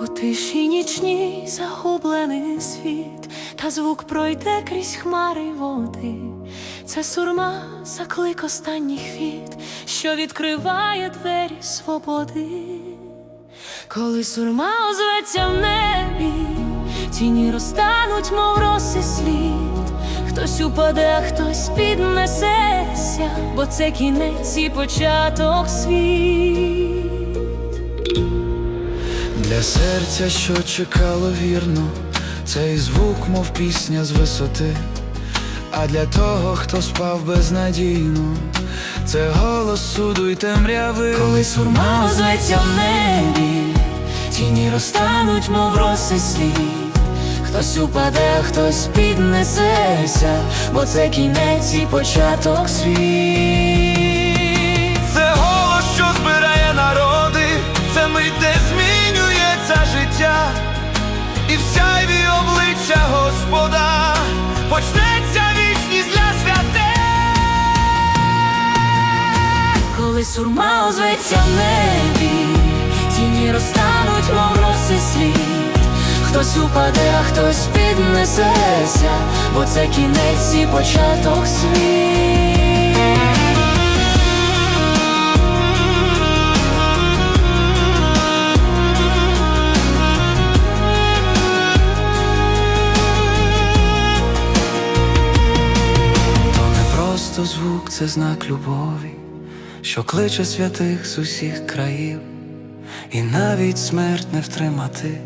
У тиші нічній загублений світ, та звук пройде крізь хмари води. Це сурма заклик останніх віт, що відкриває двері свободи. Коли сурма озветься в небі, тіні розтануть, мов роси слід. Хтось упаде, а хтось піднесеться, бо це кінець і початок світ. Для серця, що чекало вірно, цей звук, мов пісня з висоти. А для того, хто спав безнадійно, це голос суду й темряви. Коли сурма озветься в небі, тіні розтануть, мов роси слід. Хтось упаде, хтось піднесеться, бо це кінець і початок світ. Це голос, що збирає народи, це мить, де змінюється життя, і в сяйві обличчя Господа почнеться вічність для святих. Коли сурма озветься в небі, тіні слід. Хтось упаде, а хтось піднесеться, бо це кінець і початок світ. То не просто звук, це знак любові, що кличе святих з усіх країв, і навіть смерть не втримати,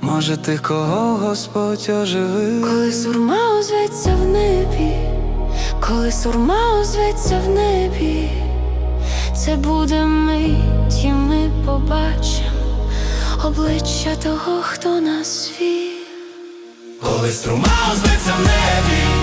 може тих, кого Господь оживив. Коли сурма озветься в небі, коли сурма озветься в небі, це буде мить, і ми побачимо обличчя того, хто нас вів. Коли струма озветься в небі.